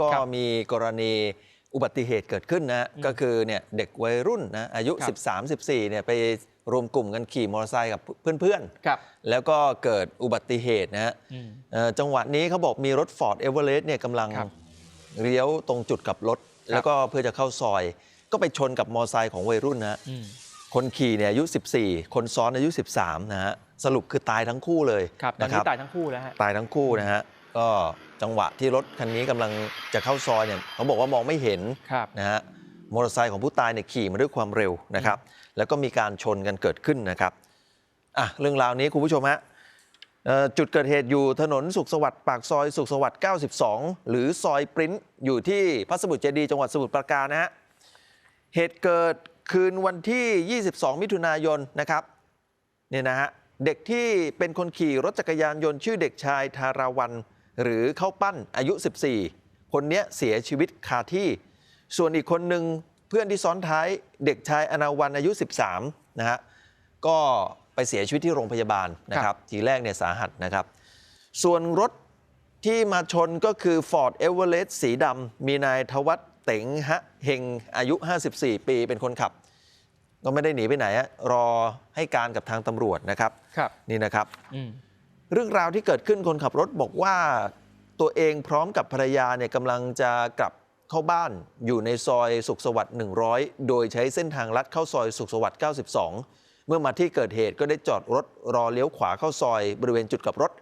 ก็ครับมีกรณีอุบัติเหตุเกิดขึ้นนะ ก็คือเนี่ยเด็กวัยรุ่นนะอายุครับ13 14เนี่ยไปรวมกลุ่มกันขี่มอเตอร์ไซค์กับเพื่อนครับๆแล้วก็เกิดอุบัติเหตุนะฮะอืมเอ่อจังหวะนี้เขาบอกมีรถ Ford e v e r e s t เนี่ยกำลังครับเลี้ยวตรงจุดกลับรถครับแล้วก็เพื่อจะเข้าซอย ก็ไปชนกับมอเตอร์ไซค์ของวัยรุ่นนะฮะอืมคนขี่เนี่ยอายุ 14 คนซ้อนอายุ 13 นะฮะสรุปคือตายทั้งคู่เลยครับตอนนะคนี้รับตายทั้งคู่แล้วฮะตายทั้งคู่นะฮะ ก็จังหวะที่รถคันนี้กำลังจะเข้าซอยเนี่ยเขาบอกว่ามองไม่เห็นครับนะฮะมอเตอร์ไซค์ของผู้ตายเนี่ยขี่มาด้วยความเร็วนะครับ แล้วก็มีการชนกันเกิดขึ้นนะครับอะเรื่องราวนี้คุณผู้ชมฮะเอ่อจุดเกิดเหตุอยู่ถนนสุขสวัสดิ์ปากซอยสุขสวัสดิ์ 92 หรือซอยปริ้นอยู่ที่พระสมุทรเจดีย์จังหวัดสมุทรปราการนะฮะเหตุเกิดคืนวันที่ 22 มิถุนายนนะครับเนี่ยนะฮะเด็กที่เป็นคนขี่รถจักรยานยนต์ชื่อเด็กชายธาราวัน หรือเข้าปั้นอายุ 14 คนเนี้ยเสียชีวิตคาที่ ส่วนอีกคนหนึ่งเพื่อนที่ซ้อนท้ายเด็กชายอนาวันอายุ 13 นะฮะก็ไปเสียชีวิตที่โรงพยาบาลนะครับ ทีแรกเนี่ยสาหัสนะครับ ส่วนรถที่มาชนก็คือ Ford e v e r e s t สีดำมีนายทวัฒน์เต๋งฮะเฮงอายุ 54 ปีเป็นคนขับ ก็ไม่ได้หนีไปไหนฮะรอให้การกับทางตำรวจนะครับครับนี่นะครับอืมเรื่องราวที่เกิดขึ้นคนขับรถบอกว่า ตัวเองพร้อมกับภรรยาเนี่ยกำลังจะกลับเข้าบ้านอยู่ในซอยสุขสวัสดิ์100 โดยใช้เส้นทางลัดเข้าซอยสุขสวัสดิ์92 เมื่อมาที่เกิดเหตุก็ได้จอดรถรอเลี้ยวขวาเข้าซอยบริเวณจุดกลับรถ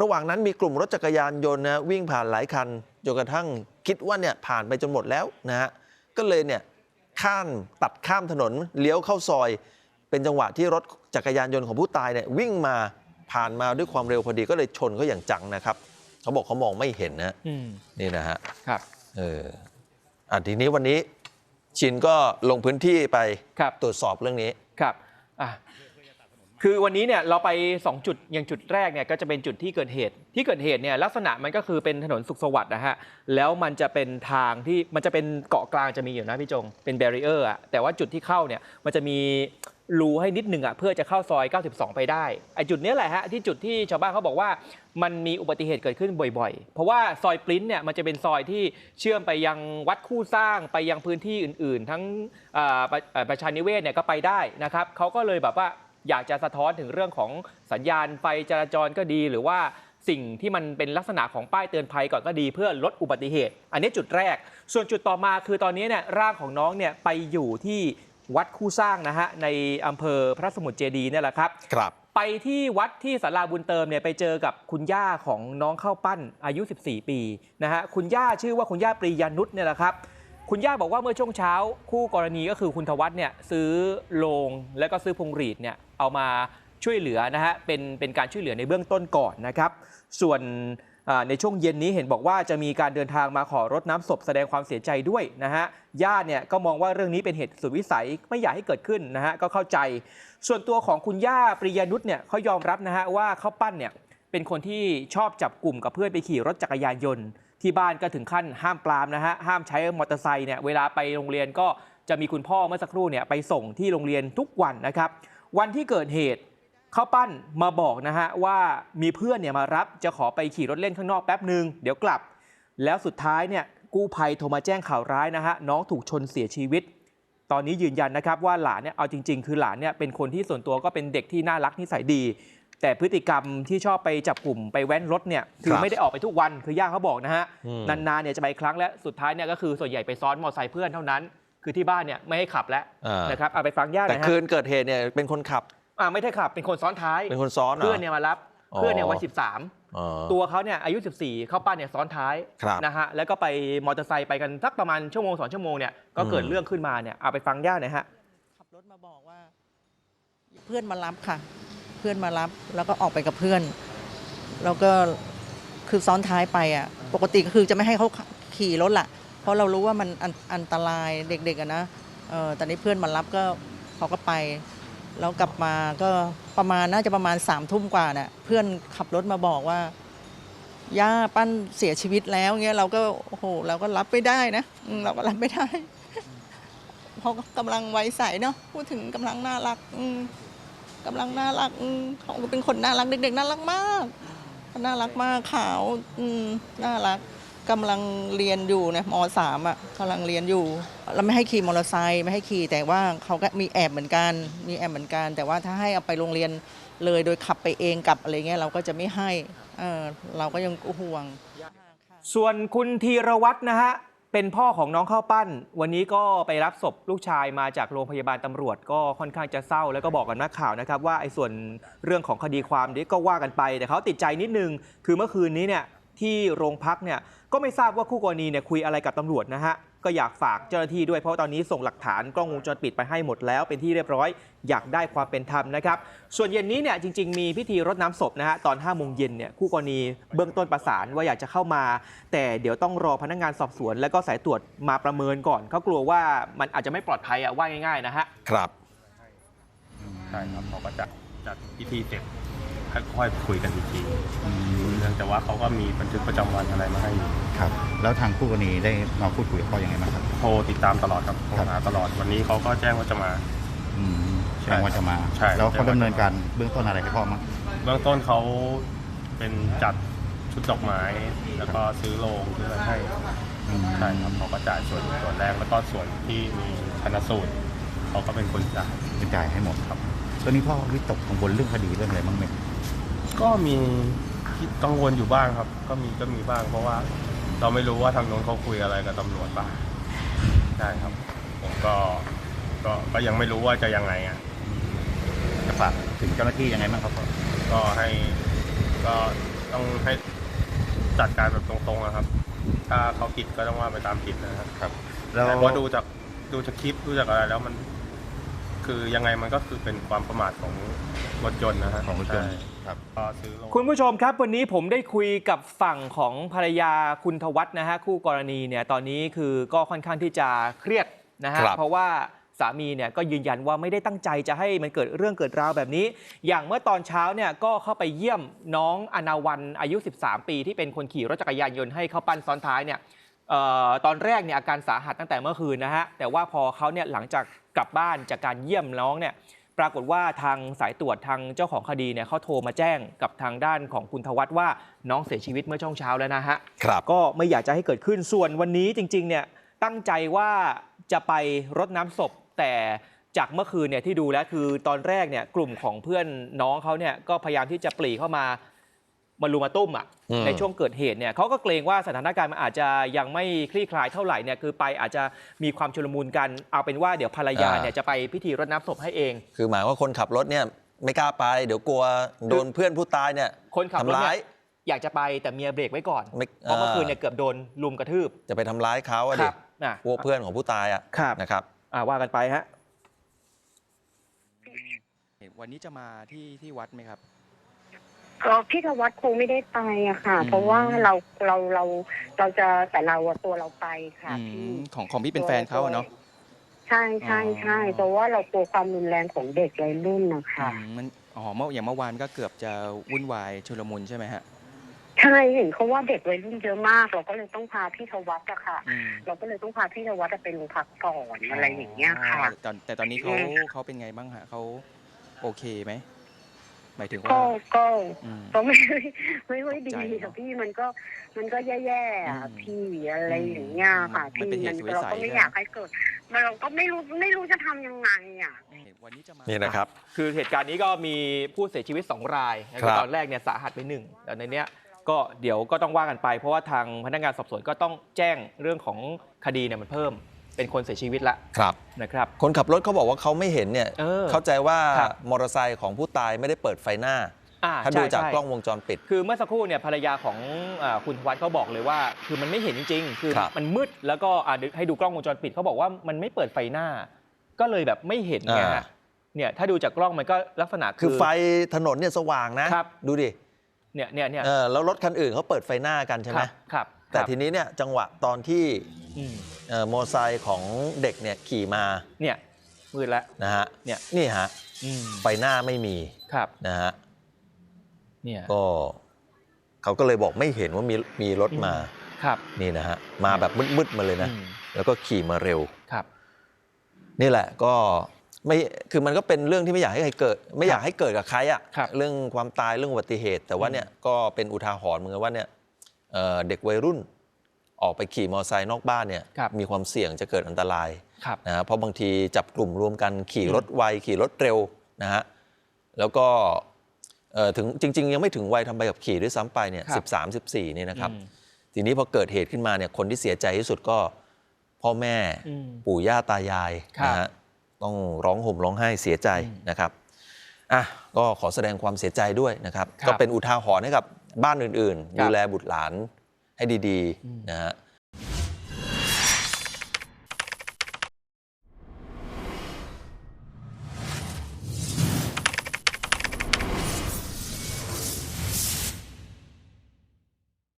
ระหว่างนั้นมีกลุ่มรถจักรยานยนต์นะวิ่งผ่านหลายคันจนกระทั่งคิดว่าเนี่ยผ่านไปจนหมดแล้วนะฮะก็เลยเนี่ยข้ามตัดข้ามถนนเลี้ยวเข้าซอย เป็นจังหวะที่รถจักรยานยนต์ของผู้ตายเนี่ยวิ่งมาผ่านมาด้วยความเร็วพอดีก็เลยชนเขาอย่างจังนะครับ เขาบอกเขามองไม่เห็นนะอืมนี่นะฮะครับเอออะทีนี้วันนี้ชินก็ลงพื้นที่ไปครับตรวจสอบเรื่องนี้ครับอะคือวันนี้เนี่ยเราไป 2 จุดอย่างจุดแรกเนี่ยก็จะเป็นจุดที่เกิดเหตุ ที่เกิดเหตุเนี่ยลักษณะมันก็คือเป็นถนนสุขสวัสดิ์นะฮะแล้วมันจะเป็นทางที่มันจะเป็นเกาะกลางจะมีอยู่นะพี่จงเป็นแบรีเออร์อะแต่ว่าจุดที่เข้าเนี่ยมันจะมีรูให้นิดหนึ่งอะเพื่อจะเข้าซอย 92 ไปได้ไอจุดเนี้ยแหละฮะที่จุดที่ชาวบ้านเขาบอกว่ามันมีอุบัติเหตุเกิดขึ้นบ่อยๆ เพราะว่าซอยปริ้นเนี่ยมันจะเป็นซอยที่เชื่อมไปยังวัดคู่สร้างไปยังพื้นที่อื่นๆ ทั้งอ่าประเอ่อประชานิเวศเนี่ยก็ไปได้นะครับเขาก็เลยแบบว่าอยากจะสะท้อนถึงเรื่องของสัญญาณไฟจราจรก็ดีหรือว่าสิ่งที่มันเป็นลักษณะของป้ายเตือนภัยก่อนก็ดีเพื่อลดอุบัติเหตุ อันนี้จุดแรก ส่วนจุดต่อมาคือตอนนี้เนี่ยร่างของน้องเนี่ยไปอยู่ที่ วัดคู่สร้างนะฮะในอำเภอพระสมุทรเจดีย์เนี่ยแหละครับ ครับ ไปที่วัดที่สาราบุญเติมเนี่ยไปเจอกับคุณย่าของน้องข้าวปั้นอายุ 14 ปีนะฮะคุณย่าชื่อว่าคุณย่าปรียานุชเนี่ยแหละครับคุณย่าบอกว่าเมื่อช่วงเช้า คู่กรณีก็คือคุณทวัฒน์เนี่ยซื้อโลงแล้วก็ซื้อพวงหรีดเนี่ยเอามาช่วยเหลือนะฮะเป็นเป็นการช่วยเหลือในเบื้องต้นก่อนนะครับ ส่วนอ่า ในช่วงเย็นนี้เห็นบอกว่าจะมีการเดินทางมาขอรดน้ำศพแสดงความเสียใจด้วยนะฮะญาติเนี่ยก็มองว่าเรื่องนี้เป็นเหตุสุดวิสัยไม่อยากให้เกิดขึ้นนะฮะก็เข้าใจ ส่วนตัวของคุณย่าปริยนุชเนี่ยเขายอมรับนะฮะว่าเขาปั้นเนี่ยเป็นคนที่ชอบจับกลุ่มกับเพื่อนไปขี่รถจักรยานยนต์ ที่บ้านก็ถึงขั้นห้ามปรามนะฮะห้ามใช้มอเตอร์ไซค์เนี่ยเวลาไปโรงเรียนก็จะมีคุณพ่อเมื่อสักครู่เนี่ยไปส่งที่โรงเรียนทุกวันนะครับ วันที่เกิดเหตุ ข้าวปั้นมาบอกนะฮะว่ามีเพื่อนเนี่ยมารับจะขอไปขี่รถเล่นข้างนอกแป๊บหนึ่งเดี๋ยวกลับ แล้วสุดท้ายเนี่ยกู้ภัยโทรมาแจ้งข่าวร้ายนะฮะน้องถูกชนเสียชีวิต ตอนนี้ยืนยันนะครับว่าหลานเนี่ยเอาจริง ๆ คือหลานเนี่ยเป็นคนที่ส่วนตัวก็เป็นเด็กที่น่ารักนิสัยดี แต่พฤติกรรมที่ชอบไปจับกลุ่มไปแว้นรถเนี่ยคือครับไม่ได้ออกไปทุกวันคือย่าเขาบอกนะฮะอืมนานๆเนี่ยจะไปครั้งและสุดท้ายเนี่ยก็คือส่วนใหญ่ไปซ้อนมอเตอร์ไซค์เพื่อนเท่านั้น คือที่บ้านเนี่ยไม่ให้ขับแล้วอ่านะครับเอาไปฟังย่าหแต่น่อยฮะคืนเกิดเหตุเนี่ยเป็นคนขับ อ่าไม่ได้ขับเป็นคนซ้อนท้าย เป็นคนซ้อนหร เพื่อนเนี่ยมารับ อ๋อ เพื่อนเนี่ยวัย13อ๋อ ตัวเขาเนี่ยอายุ 14 เข้าป้านเนี่ยซ้อนท้ายครับนะฮะแล้วก็ไปมอเตอร์ไซค์ไปกันสักประมาณชั่วโมงสองชั่วโมงเนี่ยก็เกิดอืม เรื่องขึ้นมาเนี่ยเอาไปฟังย่าหน่อยฮะ ขับรถมาบอกว่า เพื่อนมารับค่ะ เพื่อนมารับแล้วก็ออกไปกับเพื่อน แล้วก็คือซ้อนท้ายไปอะ ปกติก็คือจะไม่ให้เขาขี่รถล่ะเพราะเรารู้ว่ามันอันอันตรายเด็กๆอะนะเออแต่นี้เพื่อนมารับก็เขาก็ไป แล้วกลับมาก็ประมาณน่าจะประมาณสามทุ่มกว่าน่ะเพื่อนขับรถมาบอกว่าย่าปั้นเสียชีวิตแล้วเงี้ยเราก็โอ้โหเราก็รับไม่ได้นะเราก็รับไม่ได้เพราะกำลังไว้ใสเนาะพูดถึงกำลังน่ารักอืมกำลังน่ารักเขาเป็นคนน่ารักเด็กๆน่ารักมากน่ารักมากขาวอืมน่ารัก กำลังเรียนอยู่นะมสามอะกำลังเรียนอยู่เราไม่ให้ขี่มอเตอร์ไซค์ไม่ให้ขี่แต่ว่าเขาก็มีแอบเหมือนกัน มีแอบเหมือนกัน แต่ว่าถ้าให้เอาไปโรงเรียนเลยโดยขับไปเองกลับอะไรเงี้ยเราก็จะไม่ให้เออเราก็ยังห่วง ส่วนคุณธีรวัตรนะฮะเป็นพ่อของน้องข้าวปั้น วันนี้ก็ไปรับศพลูกชายมาจากโรงพยาบาลตำรวจก็ค่อนข้างจะเศร้า แล้วก็บอกกับนักข่าวนะครับว่าไอ้ส่วนเรื่องของคดีความนี้ก็ว่ากันไป แต่เขาติดใจนิดนึง คือเมื่อคืนนี้เนี่ย ที่โรงพักเนี่ยก็ไม่ทราบว่าคู่กรณีเนี่ยคุยอะไรกับตำรวจนะฮะก็อยากฝากเจ้าหน้าที่ด้วยเพราะตอนนี้ส่งหลักฐานกล้องวงจรปิดไปให้หมดแล้ว เป็นที่เรียบร้อยอยากได้ความเป็นธรรมนะครับ ส่วนเย็นนี้เนี่ยจริง ๆ มีพิธีรดน้ำศพนะฮะตอน5โมงเย็นเนี่ยคู่กรณีเบื้องต้นประสานว่าอยากจะเข้ามา แต่เดี๋ยวต้องรอพนักงานสอบสวน แล้วก็สายตรวจมาประเมินก่อนเขากลัวว่ามันอาจจะไม่ปลอดภัยอะว่าง่าย ๆ นะฮะครับใช่ครับเขาก็จัดจัดพิธีเสร็จ ค่อยๆคุยกันอีกทีเนื่องจากว่าเขาก็มีบันทึกประจำวันอะไรมาให้อยู่ครับ แล้วทางคู่กรณีได้มาพูดคุยกับพ่อยังไงบ้างครับโทรติดตามตลอดครับโทรหาตลอดวันนี้เขาก็แจ้งว่าจะมาอืมแจ้งว่าจะมาใช่แล้วเขาดำเนินการเบื้องต้นอะไรให้พ่อมั้งเบื้องต้นเขาเป็นจัดชุดดอกไม้ แล้วก็ซื้อโลงซื้ออะไรให้อืมใช่ครับเขาก็จ่ายส่วนส่วนแรกแล้วก็ส่วนที่มีชนสูตรเขาก็เป็นคนจ่ายเป็นจ่ายให้หมดครับตอนนี้พ่อวิตกกังวลเรื่องคดีเรื่องอะไรบ้างไหม ก็มีคิดกังวลอยู่บ้างครับ ก็มีก็มีบ้าง เพราะว่าเราไม่รู้ว่าทางโน้นเขาคุยอะไรกับตำรวจบ้างใช่ครับ ผมก็ก็ก็ยังไม่รู้ว่าจะยังไงอะ จะฝากถึงเจ้าหน้าที่ยังไงบ้างครับพ่อก็ให้ก็ต้องให้จัดการแบบตรงๆนะครับ ถ้าเขาผิดก็ต้องว่าไปตามผิดนะครับ ครับ แล้ว แต่ว่าดูจากดูจากคลิปดูจากอะไรแล้วมัน คือยังไงมันก็คือเป็นความประมาทของรถยนต์นะฮะของรถยนต์ใช่ครับก็ซื้อลง คุณผู้ชมครับวันนี้ผมได้คุยกับฝั่งของภรรยาคุณทวัฒน์นะฮะคู่กรณีเนี่ยตอนนี้คือก็ค่อนข้างที่จะเครียดนะฮะครับ เพราะว่าสามีเนี่ยก็ยืนยันว่าไม่ได้ตั้งใจจะให้มันเกิดเรื่องเกิดราวแบบนี้ อย่างเมื่อตอนเช้าเนี่ยก็เข้าไปเยี่ยมน้องอนาวันอายุ 13 ปีที่เป็นคนขี่รถจักรยานยนต์ให้เข้าปั้นซ้อนท้ายเนี่ยเอ่อ ตอนแรกเนี่ยอาการสาหัสตั้งแต่เมื่อคืนนะฮะแต่ว่าพอเขาเนี่ยหลังจากกลับบ้านจากการเยี่ยมน้องเนี่ยปรากฏว่าทางสายตรวจทางเจ้าของคดีเนี่ยเขาโทรมาแจ้งกับทางด้านของคุณทวัฒน์ว่าน้องเสียชีวิตเมื่อช่วงเช้าแล้วนะฮะครับก็ไม่อยากจะให้เกิดขึ้นส่วนวันนี้จริงๆเนี่ยตั้งใจว่าจะไปรดน้ำศพ แต่จากเมื่อคืนเนี่ยที่ดูแล้วคือตอนแรกเนี่ยกลุ่มของเพื่อนน้องเขาเนี่ยก็พยายามที่จะปรีเข้ามา มารุมมาตุ้มอะอืม ในช่วงเกิดเหตุเนี่ยเขาก็เกรงว่าสถานการณ์มันอาจจะยังไม่คลี่คลายเท่าไหร่เนี่ยคือไปอาจจะมีความชุลมุนกันเอาเป็นว่าเดี๋ยวภรรยาเนี่ยจะไปพิธีรดน้ำศพให้เอง คือหมายว่าคนขับรถเนี่ยไม่กล้าไป เดี๋ยวกลัวโดนเพื่อนผู้ตายเนี่ยคนขับรถทำร้ายเนี่ยอยากจะไปแต่เมียเบรกไว้ก่อนไม่เพราะเมื่ออ่าคืนเนี่ยเกือบโดนลุมกระทืบจะไปทำร้ายเขาอะคดิรับนะพวกเพื่อนของผู้ตายอะครับนะครับ อ่าว่ากันไปฮะ วันนี้จะมาที่ที่วัดไหมครับ ก็พี่ธวัฒน์คงไม่ได้ไปอะค่ะ อืม เพราะว่าเราเราเราเราจะแต่เราอะตัวเราไปค่ะพี่ของของพี่เป็นแฟนเขาอะเนาะ ใช่ใช่ใช่อ๋อ เพราะว่าเรากลัวความรุนแรงของเด็กวัยรุ่นนะคะมันอ๋อเมื่ออย่างเมื่อวานก็เกือบจะวุ่นวายชุลมุนใช่ไหมฮะใช่เห็นเขาว่าเด็กวัยรุ่นเยอะมาก เราก็เลยต้องพาพี่ธวัฒน์อะค่ะ อืมเราก็เลยต้องพาพี่ธวัฒน์ไปโรงพักก่อนอะไรอย่างเงี้ยค่ะ แต่แต่ตอนนี้เขาอืม เขาเป็นไงบ้างฮะเขาโอเคไหม หมายถึงก็ว่าก็อืม ก็ไม่ไม่ไม่ดีตกใจเนอะค่ะพี่มันก็มันก็แย่ๆอะอืมพี่อะไรอย่างเงี้ยค่ะมันพี่เป็นเหมัตุนสุดวิเราสัยก็ไม่ใช่ไหมอยากให้เกิดมันเราก็ไม่รู้ไม่รู้จะทำยังไงอะ วันนี้จะมา นี่นะครับ คือเหตุการณ์นี้ก็มีผู้เสียชีวิต 2 รายนะครับ ตอนแรกเนี่ยสาหัสไปหนึ่งแต่ในเนี้ยก็เดี๋ยวก็ต้องว่ากันไป เพราะว่าทางพนักงานสอบสวนก็ต้องแจ้งเรื่องของคดีเนี่ยมันเพิ่ม เป็นคนเสียชีวิตละครับนะครับ คนขับรถเขาบอกว่าเขาไม่เห็นเนี่ยเออเข้าใจว่าครับ มอเตอร์ไซค์ของผู้ตายไม่ได้เปิดไฟหน้า อ่าถ้าใช่ดูจากใช่กล้องวงจรปิด คือเมื่อสักครู่เนี่ยภรรยาของอาคุณทวัฒน์เขาบอกเลยว่า คือมันไม่เห็นจริง ๆ คือครับมันมืดแล้วก็อ่าเดี๋ยวให้ดูกล้องวงจรปิดเขาบอกว่ามันไม่เปิดไฟหน้า ก็เลยแบบไม่เห็นไงฮะเนี่ยถ้าดูจากกล้องมันก็ลักษณะคือไฟถนนเนี่ยสว่างนะครับ ดูดิเนี่ยเนี่ยเนี่ยเออแล้วรถคันอื่นเขาเปิดไฟหน้ากันใช่ไหมครับครับแต่ครับ ทีนี้เนี่ยจังหวะตอนที่ อืมเอ่อมอเตอร์ไซค์ของเด็กเนี่ยขี่มาเนี่ยมืดแล้ว นะฮะเนี่ย นี่ฮะอืมไฟหน้าไม่มีครับนะฮะเนี่ยก็เขาก็เลยบอกไม่เห็นว่ามีมีรถมาครับนี่นะฮะมาแบบมืดๆมาเลยนะ อืมแล้วก็ขี่มาเร็ว ครับนี่แหละก็ไม่คือมันก็เป็นเรื่องที่ไม่อยากให้ใครเกิด ไม่อยากให้เกิดกับใครอะครับเรื่องความตายเรื่องอุบัติเหตุ แต่ว่าอืมเนี่ยก็เป็นอุทาหรณ์เหมือนกันว่าเนี่ยเอ่อเด็กวัยรุ่น ออกไปขี่มอเตอร์ไซค์นอกบ้านเนี่ยครับมีความเสี่ยงจะเกิดอันตรายครับนะฮะเพราะบางทีจับกลุ่มรวมกันขี่รถไวขี่รถเร็วนะฮะแล้วก็เอ่อถึงจริง ๆ ยังไม่ถึงวัยทำใบขับขี่ด้วยซ้ำไปเนี่ยครับสิบสามสิบสี่เนี่ยนะครับ อืม ทีนี้พอเกิดเหตุขึ้นมาเนี่ยคนที่เสียใจที่สุดก็พ่อแม่อืมปู่ย่าตายายครับนะฮะต้องร้องห่มร้องไห้เสียใจอืมนะครับอะก็ขอแสดงความเสียใจด้วยนะครับ ครับก็เป็นอุทาหรณ์ให้กับบ้านอื่นครัๆบดูแลบุตรหลาน ให้ดีอืมๆนะฮะ